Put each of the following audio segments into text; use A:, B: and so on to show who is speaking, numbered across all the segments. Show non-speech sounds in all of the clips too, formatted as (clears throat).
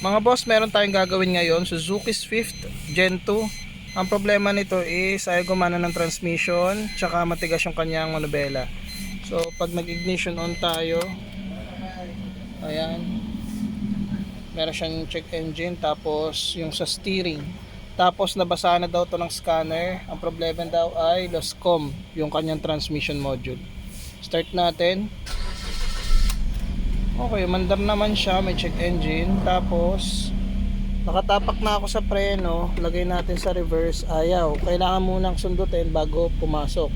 A: Mga boss, meron tayong gagawin ngayon, Suzuki Swift Gen 2. Ang problema nito is ay gumana ng transmission, tsaka matigas yung kanyang manubela. So, pag nag-ignition on tayo, ayan, meron siyang check engine, tapos yung sa steering. Tapos nabasa na daw to ng scanner. Ang problema daw ay loscom, yung kanyang transmission module. Start natin. Okay, mandar naman siya, may check engine. Tapos, nakatapak na ako sa preno, lagay natin sa reverse, ayaw. Kailangan munang sundutin bago pumasok.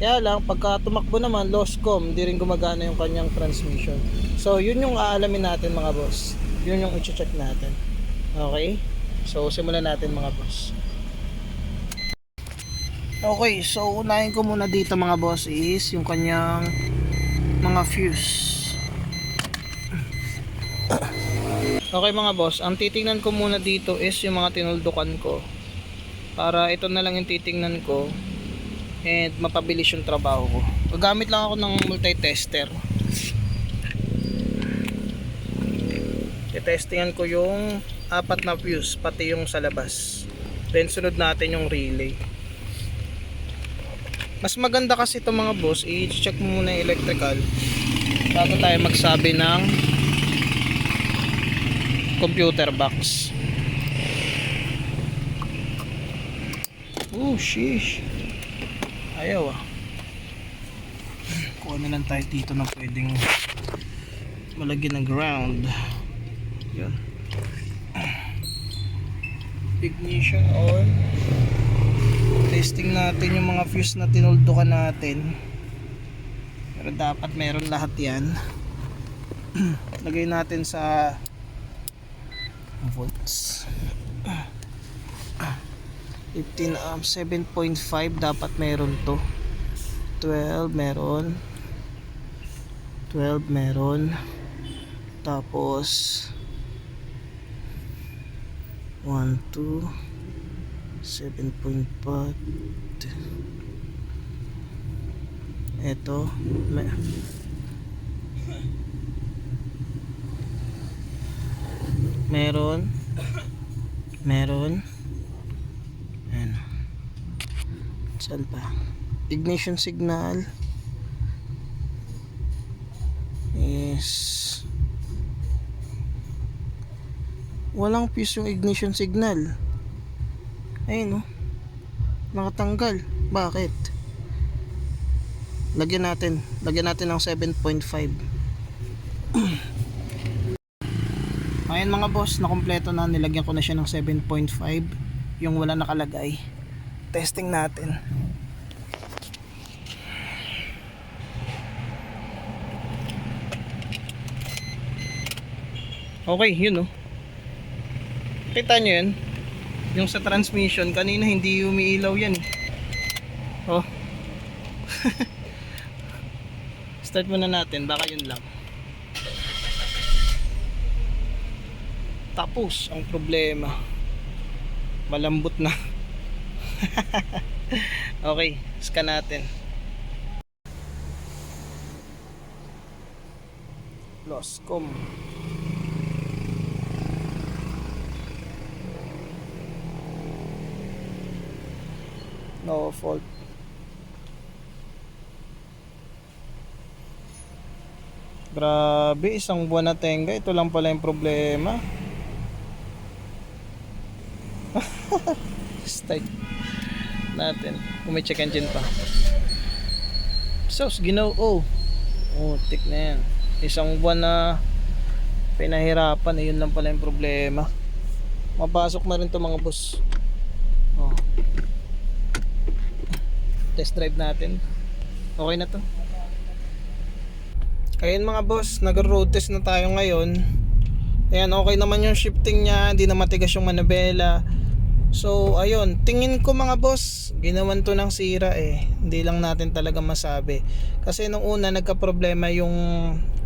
A: Kaya lang, pagka tumakbo naman, loscom, hindi rin gumagana yung kanyang transmission. So, yun yung aalamin natin mga boss. Yun yung i-check natin. Okay? So, simulan natin mga boss. Okay, so unahin ko muna dito mga boss is yung kanyang mga fuse. Okay mga boss, ang titingnan ko muna dito is yung mga tinuldukan ko. Para ito na lang yung titingnan ko and mapabilis yung trabaho ko. Gagamit lang ako ng multi-tester. Testingan ko yung apat na fuse, pati yung sa labas. Then sunod natin yung relay. Mas maganda kasi ito mga boss, i-check mo muna yung electrical bago tayo magsabi ng computer box. Oh, sheesh. Ayaw ah. Kuha na lang tayo dito na pwedeng malagyan ng ground. Yun. Ignition on. Testing natin yung mga fuse na tinuldukan natin. Pero dapat meron lahat yan. (clears throat) Lagay natin sa volts. 15 amps 7.5 dapat meron to. 12 meron. 12 meron. Tapos 1 2 7.5 eto meron. Meron. Ayan. Saan pa? Ignition signal. Is walang fuse yung ignition signal. Ayun oh. Nakatanggal. Bakit? Lagyan natin. Lagyan natin ng 7.5 (clears throat) Ayan mga boss, nakompleto na. Nilagyan ko na siya ng 7.5. Yung wala nakalagay. Testing natin. Okay, yun oh. Kita nyo yun? Yung sa transmission, kanina hindi umiilaw yan eh. Oh. (laughs) Start muna natin, baka yun lang. Tapos ang problema. Malambot na. (laughs) okay, scan natin. Loscom. No fault. Grabe, isang buwan na tenga. Ito lang pala yung problema. (laughs) Start natin. Kung may check engine pa. So, ginaw. Oh. Oh, tik na yan. Isang buwan na pinahirapan. Ayun lang pala yung problema. Mapasok na rin to mga boss. Oh. Test drive natin. Okay na to. Ayun mga boss, nag-road test na tayo ngayon. Ayan, okay naman yung shifting niya, hindi na matigas yung manabela. So, ayun, tingin ko mga boss, ginawan to ng sira eh. Hindi lang natin talaga masabi. Kasi nung una, nagka-problema yung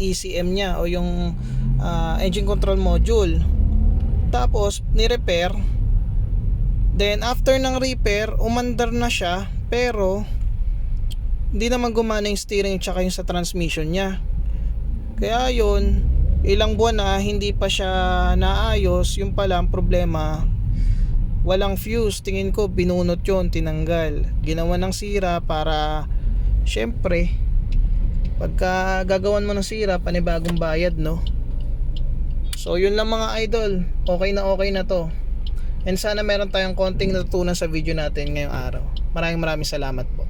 A: ECM niya o yung ah, engine control module. Tapos, ni-repair. Then, after ng repair, umandar na siya. Pero, hindi naman gumana yung steering tsaka yung sa transmission niya. Kaya yun, ilang buwan na hindi pa siya naayos yung pala ang problema walang fuse tingin ko binunot yon tinanggal. Ginawa ng sira para syempre pagka gagawan mo ng sira panibagong bayad no? So yun lang mga idol. Okay na okay na to. And sana meron tayong konting natutunan sa video natin ngayong araw. Maraming maraming salamat po